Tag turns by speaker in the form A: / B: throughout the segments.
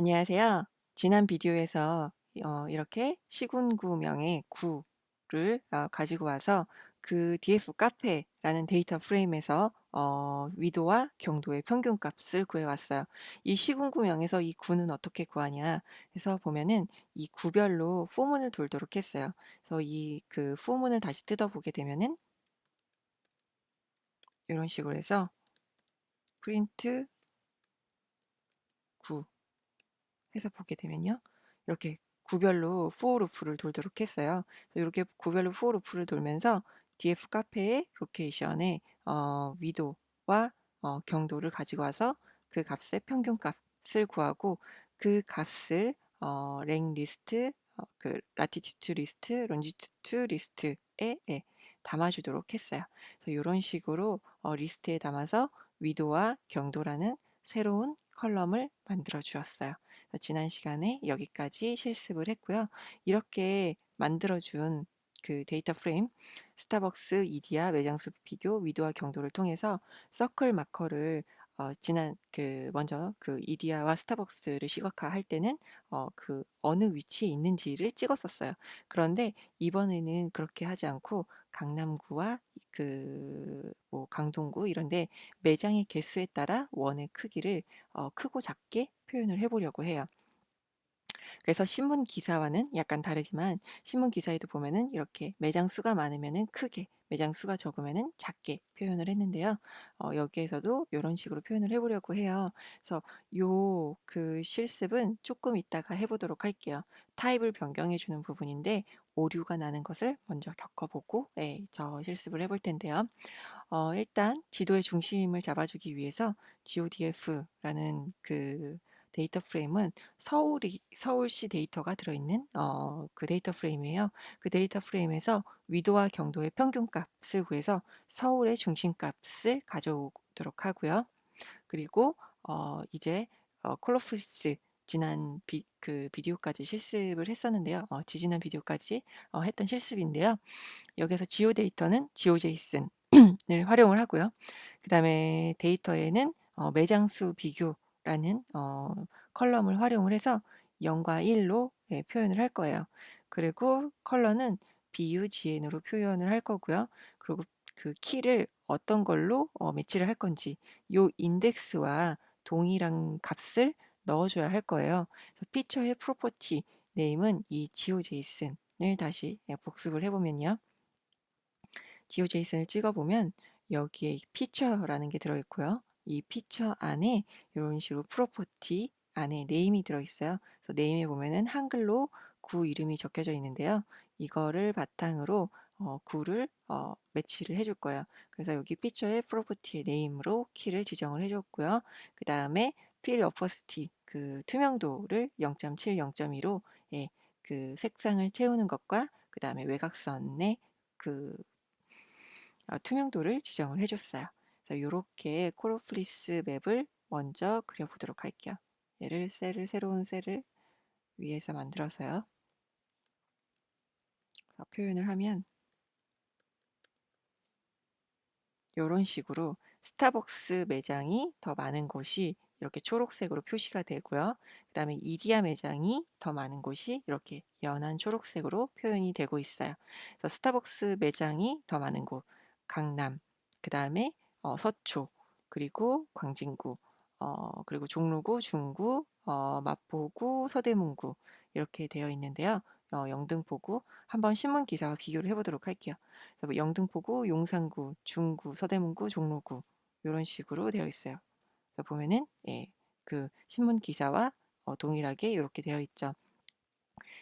A: 안녕하세요. 지난 비디오에서 어, 이렇게 시군구명의 구를 어, 가지고 와서 그 df 카페라는 데이터 프레임에서 어, 위도와 경도의 평균값을 구해왔어요. 이 시군구명에서 이 구는 어떻게 구하냐 해서 보면은 이 구별로 포문을 돌도록 했어요. 그래서 이 그 포문을 다시 뜯어보게 되면은 이런 식으로 해서 프린트 해서 보게 되면요. 이렇게 구별로 for loop를 돌도록 했어요. 이렇게 구별로 for loop를 돌면서 df 카페의 로케이션에 어, 위도와 어, 경도를 가지고 와서 그 값의 평균 값을 구하고 그 값을 어, 랭 리스트, 어, 그 라티튜드 리스트, 론지튜드 리스트에 예, 담아주도록 했어요. 그래서 이런 식으로 어, 리스트에 담아서 위도와 경도라는 새로운 컬럼을 만들어 주었어요. 지난 시간에 여기까지 실습을 했고요. 이렇게 만들어준 그 데이터 프레임 스타벅스 이디아 매장수 비교 위도와 경도를 통해서 서클 마커를 어, 지난 그 먼저 그 이디아와 스타벅스를 시각화할 때는 어, 그 어느 위치에 있는지를 찍었었어요. 그런데 이번에는 그렇게 하지 않고 강남구와 그 뭐 강동구 이런데 매장의 개수에 따라 원의 크기를 어, 크고 작게 표현을 해보려고 해요. 그래서 신문 기사와는 약간 다르지만 신문 기사에도 보면은 이렇게 매장 수가 많으면은 크게 매장 수가 적으면은 작게 표현을 했는데요. 어, 여기에서도 이런 식으로 표현을 해보려고 해요. 그래서 요 그 실습은 조금 이따가 해보도록 할게요. 타입을 변경해 주는 부분인데 오류가 나는 것을 먼저 겪어보고 네, 저 실습을 해볼 텐데요. 어, 일단 지도의 중심을 잡아주기 위해서 GODF라는 그 데이터 프레임은 서울이, 서울시 데이터가 들어있는 어, 그 데이터 프레임이에요. 그 데이터 프레임에서 위도와 경도의 평균값을 구해서 서울의 중심값을 가져오도록 하고요. 그리고 어, 이제 어, 콜로프리스 지난 비, 그 비디오까지 실습을 했었는데요. 어, 지지난 비디오까지 어, 했던 실습인데요. 여기서 지오 데이터는 지오제이슨을 활용을 하고요. 그 다음에 데이터에는 어, 매장수 비교 라는 어, 컬럼을 활용을 해서 0과 1로 예, 표현을 할 거예요. 그리고 컬러는 BUGN으로 표현을 할 거고요. 그리고 그 키를 어떤 걸로 어, 매치를 할 건지 요 인덱스와 동일한 값을 넣어줘야 할 거예요. 그래서 피처의 프로퍼티 네임은 이 geojson을 다시 예, 복습을 해보면요. geojson을 찍어보면 여기에 피처라는 게 들어있고요. 이 피처 안에 이런 식으로 프로퍼티 안에 네임이 들어있어요. 그래서 네임에 보면은 한글로 구 이름이 적혀져 있는데요. 이거를 바탕으로 어, 구를 어, 매치를 해줄 거예요. 그래서 여기 피처의 프로퍼티의 네임으로 키를 지정을 해줬고요. 그 다음에 필 어퍼스티 그 투명도를 0.7, 0.2로 예, 그 색상을 채우는 것과 그 다음에 외곽선의 그 어, 투명도를 지정을 해줬어요. 이렇게 코로플리스 맵을 먼저 그려보도록 할게요. 얘를 셀을 새로운 셀을 위에서 만들어서요. 표현을 하면 이런 식으로 스타벅스 매장이 더 많은 곳이 이렇게 초록색으로 표시가 되고요. 그 다음에 이디야 매장이 더 많은 곳이 이렇게 연한 초록색으로 표현이 되고 있어요. 그래서 스타벅스 매장이 더 많은 곳, 강남, 그 다음에 어, 서초, 그리고 광진구, 어, 그리고 종로구, 중구, 어, 마포구, 서대문구 이렇게 되어 있는데요. 어, 영등포구 한번 신문 기사와 비교를 해보도록 할게요. 뭐 영등포구, 용산구, 중구, 서대문구, 종로구 이런 식으로 되어 있어요. 그래서 보면은 예, 그 신문 기사와 어, 동일하게 이렇게 되어 있죠.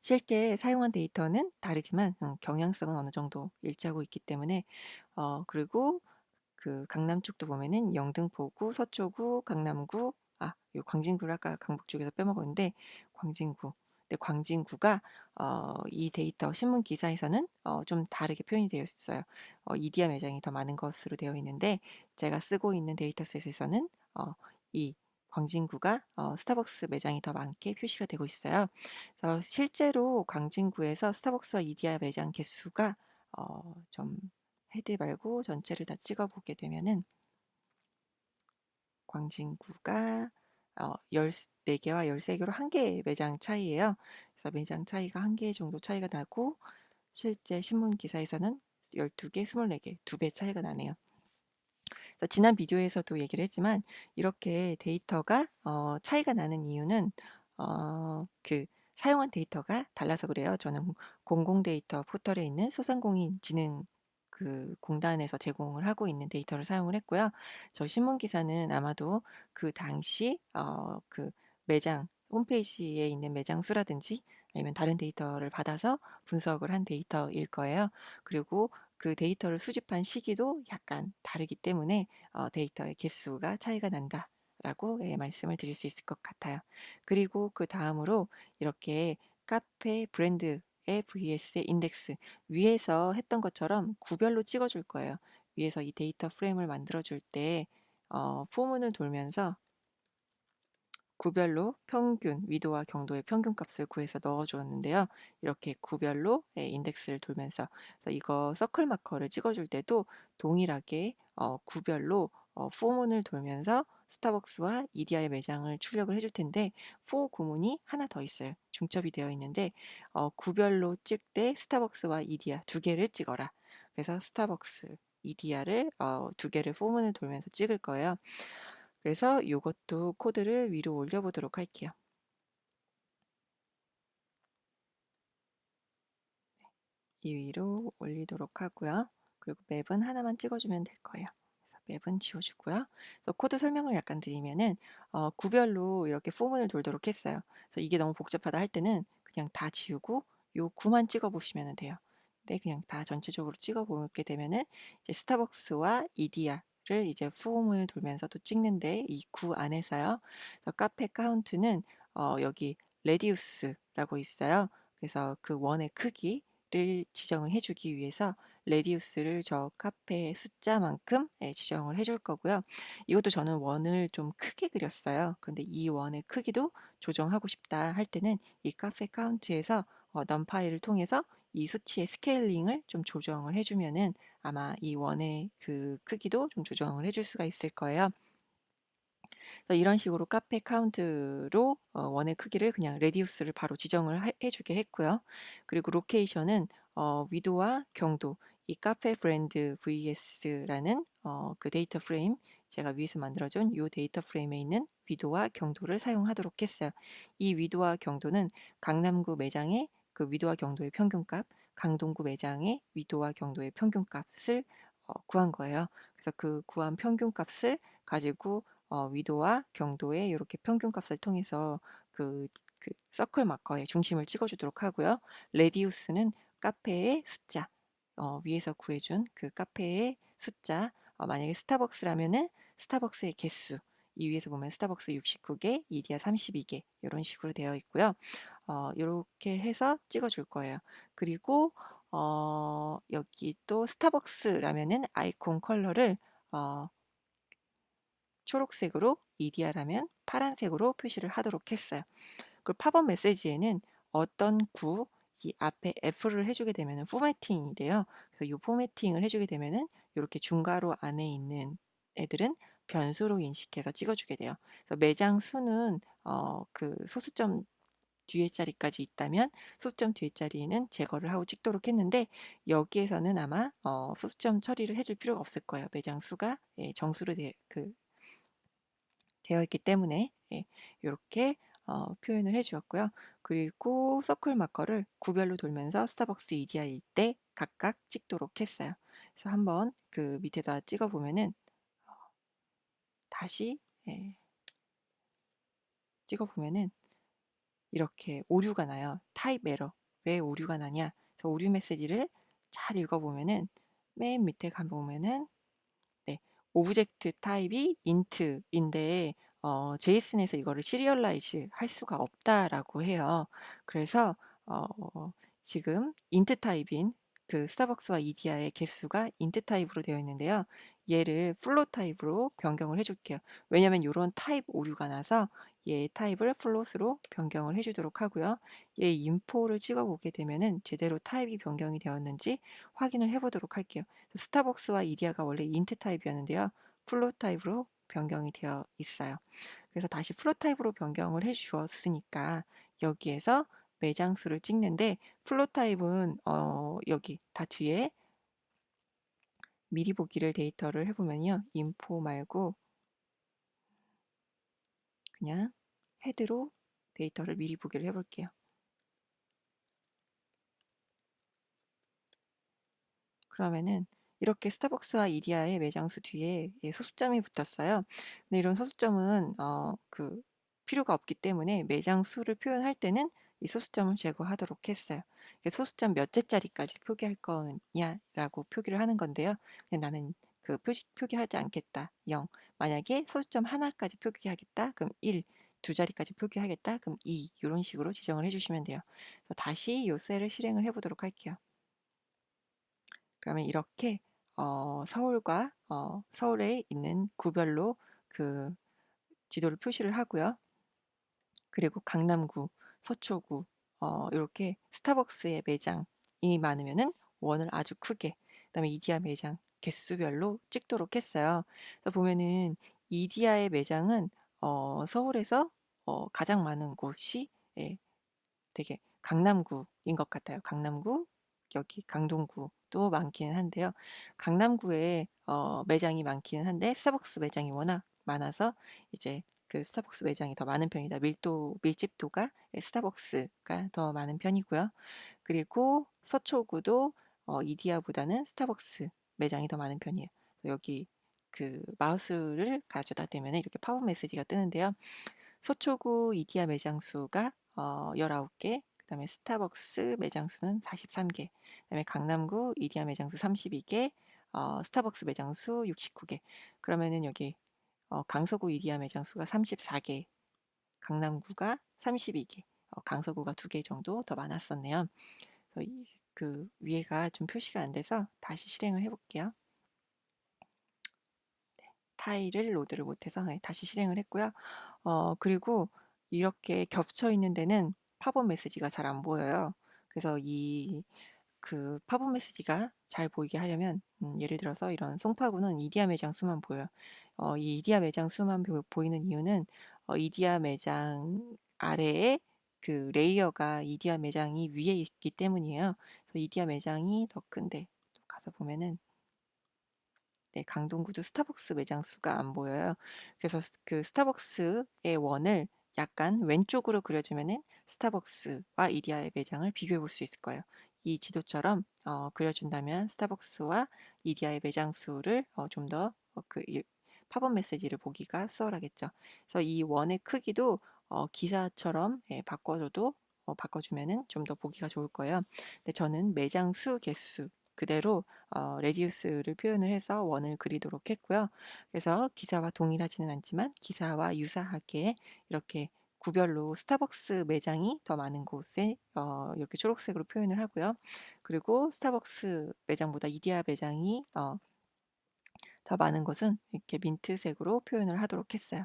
A: 실제 사용한 데이터는 다르지만 음, 경향성은 어느 정도 일치하고 있기 때문에 어, 그리고 그 강남 쪽도 보면은 영등포구, 서초구, 강남구, 아, 요 광진구를 아까 강북 쪽에서 빼먹었는데 광진구. 근데 광진구가 어, 이 데이터 신문 기사에서는 어, 좀 다르게 표현이 되어 있어요. 어, 이디야 매장이 더 많은 것으로 되어 있는데 제가 쓰고 있는 데이터셋에서는 어, 이 광진구가 어, 스타벅스 매장이 더 많게 표시가 되고 있어요. 그래서 실제로 광진구에서 스타벅스와 이디야 매장 개수가 어, 좀 헤드 말고 전체를 다 찍어 보게 되면은 광진구가 어 14개와 13개로 1개 매장 차이예요. 그래서 매장 차이가 1개 정도 차이가 나고 실제 신문 기사에서는 12개, 24개, 2배 차이가 나네요. 지난 비디오에서도 얘기를 했지만 이렇게 데이터가 어 차이가 나는 이유는 어 그 사용한 데이터가 달라서 그래요. 저는 공공 데이터 포털에 있는 소상공인진흥 그 공단에서 제공을 하고 있는 데이터를 사용을 했고요. 저 신문 기사는 아마도 그 당시 어 그 매장 홈페이지에 있는 매장 수라든지 아니면 다른 데이터를 받아서 분석을 한 데이터일 거예요. 그리고 그 데이터를 수집한 시기도 약간 다르기 때문에 어 데이터의 개수가 차이가 난다. 라고 예, 말씀을 드릴 수 있을 것 같아요. 그리고 그 다음으로 이렇게 카페 브랜드의 vs의 인덱스 위에서 했던 것처럼 구별로 찍어줄 거예요. 위에서 이 데이터 프레임을 만들어줄 때 어, 포문을 돌면서 구별로 평균, 위도와 경도의 평균 값을 구해서 넣어 주었는데요. 이렇게 구별로 예, 인덱스를 돌면서 이거 서클 마커를 찍어줄 때도 동일하게 어, 구별로 어, 포문을 돌면서 스타벅스와 이디아의 매장을 출력을 해줄 텐데 포 구문이 하나 더 있어요. 중첩이 되어 있는데 어, 구별로 찍되 스타벅스와 이디아 두 개를 찍어라. 그래서 스타벅스, 이디아를 어, 두 개를 포문을 돌면서 찍을 거예요. 그래서 이것도 코드를 위로 올려보도록 할게요. 이 위로 올리도록 하고요. 그리고 맵은 하나만 찍어주면 될 거예요. 맵은 지워주고요. 코드 설명을 약간 드리면은 어, 구별로 이렇게 포문을 돌도록 했어요. 그래서 이게 너무 복잡하다 할 때는 그냥 다 지우고 요 9만 찍어 보시면 돼요. 근데 그냥 다 전체적으로 찍어 보게 되면은 스타벅스와 이디야 를 이제 폼을 돌면서 또 찍는데 이 구 안에서요. 카페 카운트는 어, 여기 레디우스라고 있어요. 그래서 그 원의 크기를 지정을 해주기 위해서 레디우스를 저 카페 숫자만큼 예, 지정을 해줄 거고요. 이것도 저는 원을 좀 크게 그렸어요. 그런데 이 원의 크기도 조정하고 싶다 할 때는 이 카페 카운트에서 어, 넘파이를 통해서 이 수치의 스케일링을 좀 조정을 해주면은 아마 이 원의 그 크기도 좀 조정을 해줄 수가 있을 거예요. 이런 식으로 카페 카운트로 어, 원의 크기를 그냥 레디우스를 바로 지정을 해주게 했고요. 그리고 로케이션은 어, 위도와 경도, 이 카페 브랜드 vs라는 어, 그 데이터 프레임 제가 위에서 만들어준 이 데이터 프레임에 있는 위도와 경도를 사용하도록 했어요. 이 위도와 경도는 강남구 매장의 그 위도와 경도의 평균값, 강동구 매장의 위도와 경도의 평균값을 어, 구한 거예요. 그래서 그 구한 평균값을 가지고 어, 위도와 경도의 이렇게 평균값을 통해서 그, 그 서클 마커의 중심을 찍어주도록 하고요. 레디우스는 카페의 숫자, 어, 위에서 구해준 그 카페의 숫자, 어, 만약에 스타벅스라면은 스타벅스의 개수, 이 위에서 보면 스타벅스 69개, 이디야 32개 이런 식으로 되어 있고요. 어, 이렇게 해서 찍어줄 거예요. 그리고 어, 여기 또 스타벅스라면은 아이콘 컬러를 어, 초록색으로 이디아라면 파란색으로 표시를 하도록 했어요. 그리고 팝업 메시지에는 어떤 구, 이 앞에 F를 해주게 되면 포매팅이 돼요. 그래서 이 포매팅을 해주게 되면은 이렇게 중괄호 안에 있는 애들은 변수로 인식해서 찍어주게 돼요. 그래서 매장 수는 어, 그 소수점 뒤에 자리까지 있다면 소수점 뒤에 자리는 제거를 하고 찍도록 했는데 여기에서는 아마 어, 소수점 처리를 해줄 필요가 없을 거예요. 매장 수가 예, 정수로 되, 그, 되어 있기 때문에 예, 이렇게 어, 표현을 해주었고요. 그리고 서클 마커를 구별로 돌면서 스타벅스 EDI일 때 각각 찍도록 했어요. 그래서 한번 그 밑에다 찍어 보면은 어, 다시 예, 찍어 보면은 이렇게 오류가 나요. 타입 에러. 왜 오류가 나냐? 그래서 오류 메시지를 잘 읽어보면은 맨 밑에 가보면은 네, 오브젝트 타입이 int인데 어, 제이슨에서 이거를 시리얼라이즈 할 수가 없다라고 해요. 그래서 어, 지금 int 타입인 그 스타벅스와 이디아의 개수가 int 타입으로 되어 있는데요. 얘를 플로 타입으로 변경을 해줄게요. 왜냐면 이런 타입 오류가 나서 얘 타입을 플롯으로 변경을 해주도록 하고요. 얘 인포를 찍어보게 되면은 제대로 타입이 변경이 되었는지 확인을 해보도록 할게요. 스타벅스와 이디아가 원래 인트 타입이었는데요. 플롯 타입으로 변경이 되어 있어요. 그래서 다시 플롯 타입으로 변경을 해 주었으니까 여기에서 매장 수를 찍는데 플롯 타입은 어, 여기 다 뒤에 미리 보기를 데이터를 해보면요. 인포 말고 그냥 헤드로 데이터를 미리 보기를 해볼게요. 그러면은 이렇게 스타벅스와 이디야의 매장수 뒤에 예, 소수점이 붙었어요. 근데 이런 소수점은 어, 그 필요가 없기 때문에 매장 수를 표현할 때는 이 소수점을 제거하도록 했어요. 소수점 몇째짜리까지 표기할 거냐라고 표기를 하는 건데요. 나는 그 표시, 표기하지 않겠다. 0. 만약에 소수점 하나까지 표기하겠다. 그럼 1. 두 자리까지 표기하겠다. 그럼 2. 이런 식으로 지정을 해주시면 돼요. 다시 이 셀을 실행을 해보도록 할게요. 그러면 이렇게 어, 서울과 어, 서울에 있는 구별로 그 지도를 표시를 하고요. 그리고 강남구, 서초구 어, 이렇게 스타벅스의 매장이 많으면은 원을 아주 크게 그다음에 이디야 매장 개수별로 찍도록 했어요. 보면은 이디야의 매장은 어, 서울에서 어, 가장 많은 곳이 예, 되게 강남구인 것 같아요. 강남구, 여기 강동구 도 많기는 한데요. 강남구에 어, 매장이 많기는 한데 스타벅스 매장이 워낙 많아서 이제 그 스타벅스 매장이 더 많은 편이다. 밀도 밀집도가 스타벅스가 더 많은 편이고요. 그리고 서초구도 어, 이디야보다는 스타벅스 매장이 더 많은 편이에요. 여기 그 마우스를 가져다 대면 이렇게 팝업 메시지가 뜨는데요. 서초구 이디야 매장 수가 어, 19개, 그 다음에 스타벅스 매장 수는 43개, 그 다음에 강남구 이디야 매장 수 32개, 어, 스타벅스 매장 수 69개. 그러면은 여기 어, 강서구 이디야 매장 수가 34개, 강남구가 32개, 어, 강서구가 2개 정도 더 많았었네요. 그 위에가 좀 표시가 안 돼서 다시 실행을 해볼게요. 네, 타일을 로드를 못해서 네, 다시 실행을 했고요. 어, 그리고 이렇게 겹쳐 있는 데는 팝업 메시지가 잘 안 보여요. 그래서 이 그 팝업 메시지가 잘 보이게 하려면 음, 예를 들어서 이런 송파구는 이디야 매장 수만 보여요. 어, 이 이디야 매장 수만 보, 이는 이유는 어, 이디야 매장 아래에 그 레이어가 이디야 매장이 위에 있기 때문이에요. 그래서 이디야 매장이 더 큰데 또 가서 보면은 네, 강동구도 스타벅스 매장 수가 안 보여요. 그래서 그 스타벅스의 원을 약간 왼쪽으로 그려주면은 스타벅스와 이디야의 매장을 비교해 볼 수 있을 거예요. 이 지도처럼 어, 그려준다면 스타벅스와 이디야의 매장 수를 어, 좀더그 어, 팝업 메시지를 보기가 수월하겠죠. 그래서 이 원의 크기도 어, 기사처럼 예, 바꿔줘도 어, 바꿔주면은 좀 더 보기가 좋을 거예요. 근데 저는 매장 수 개수 그대로 어, 레디우스를 표현을 해서 원을 그리도록 했고요. 그래서 기사와 동일하지는 않지만 기사와 유사하게 이렇게 구별로 스타벅스 매장이 더 많은 곳에 어, 이렇게 초록색으로 표현을 하고요. 그리고 스타벅스 매장보다 이디야 매장이 어, 더 많은 곳은 이렇게 민트색으로 표현을 하도록 했어요.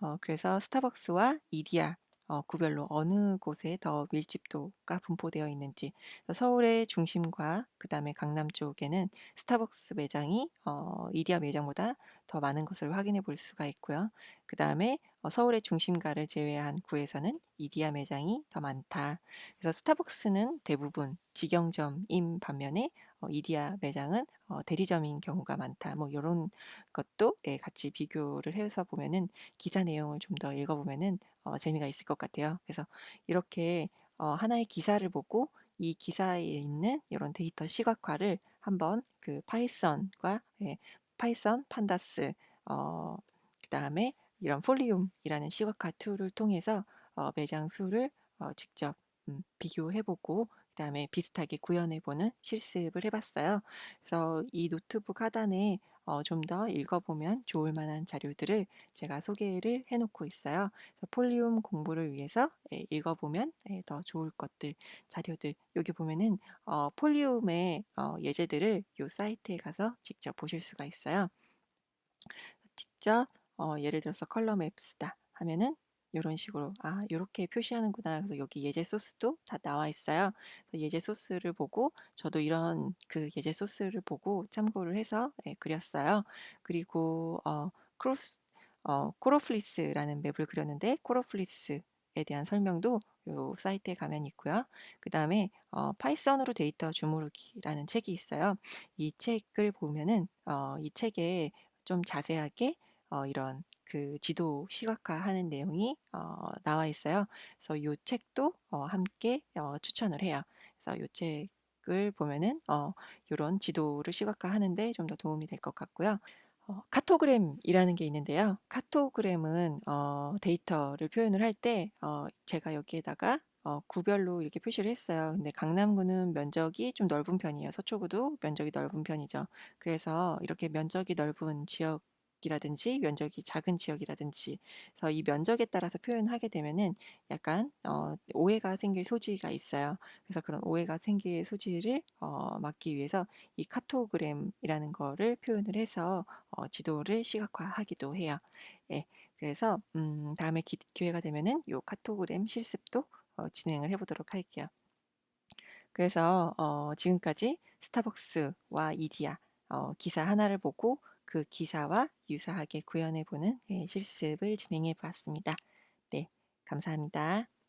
A: 어, 그래서 스타벅스와 이디야 어, 구별로 어느 곳에 더 밀집도가 분포되어 있는지 서울의 중심과 그 다음에 강남 쪽에는 스타벅스 매장이 어, 이디야 매장보다 더 많은 것을 확인해 볼 수가 있고요. 그 다음에 어, 서울의 중심가를 제외한 구에서는 이디야 매장이 더 많다. 그래서 스타벅스는 대부분 직영점인 반면에 어, 이디야 매장은 어, 대리점인 경우가 많다. 뭐 이런 것도 예, 같이 비교를 해서 보면은 기사 내용을 좀 더 읽어보면은 어, 재미가 있을 것 같아요. 그래서 이렇게 어, 하나의 기사를 보고 이 기사에 있는 이런 데이터 시각화를 한번 그 파이썬과 예, 파이썬 판다스 어, 그 다음에 이런 폴리움이라는 시각화 툴을 통해서 어, 매장 수를 어, 직접 음, 비교해보고 그다음에 비슷하게 구현해보는 실습을 해봤어요. 그래서 이 노트북 하단에 어, 좀 더 읽어보면 좋을 만한 자료들을 제가 소개를 해놓고 있어요. 폴리움 공부를 위해서 예, 읽어보면 예, 더 좋을 것들, 자료들. 여기 보면은 어, 폴리움의 어, 예제들을 이 사이트에 가서 직접 보실 수가 있어요. 직접 어, 예를 들어서 컬럼 앱스다 하면은 이런 식으로 아 이렇게 표시하는구나 그래서 여기 예제 소스도 다 나와 있어요 예제 소스를 보고 저도 이런 그 예제 소스를 보고 참고를 해서 예, 그렸어요 그리고 어, 크로스 어, 코로플리스라는 맵을 그렸는데 코로플리스에 대한 설명도 요 사이트에 가면 있고요. 그 다음에 어, 파이썬으로 데이터 주무르기라는 책이 있어요. 이 책을 보면은 어, 이 책에 좀 자세하게 어, 이런 그 지도 시각화하는 내용이 어, 나와 있어요. 그래서 이 책도 어, 함께 어, 추천을 해요. 그래서 이 책을 보면은 어, 이런 지도를 시각화하는데 좀 더 도움이 될 것 같고요. 어, 카토그램이라는 게 있는데요. 카토그램은 어, 데이터를 표현을 할때 어, 제가 여기에다가 어, 구별로 이렇게 표시를 했어요. 근데 강남구는 면적이 좀 넓은 편이에요. 서초구도 면적이 넓은 편이죠. 그래서 이렇게 면적이 넓은 지역 이라든지 면적이 작은 지역이라든지 그래서 이 면적에 따라서 표현하게 되면은 약간 어, 오해가 생길 소지가 있어요. 그래서 그런 오해가 생길 소지를 어, 막기 위해서 이 카토그램이라는 거를 표현을 해서 어, 지도를 시각화하기도 해요. 예, 그래서 음, 다음에 기, 기회가 되면은 요 카토그램 실습도 어, 진행을 해보도록 할게요. 그래서 어, 지금까지 스타벅스와 이디야 어, 기사 하나를 보고 그 기사와 유사하게 구현해 보는 예, 실습을 진행해 보았습니다. 네, 감사합니다.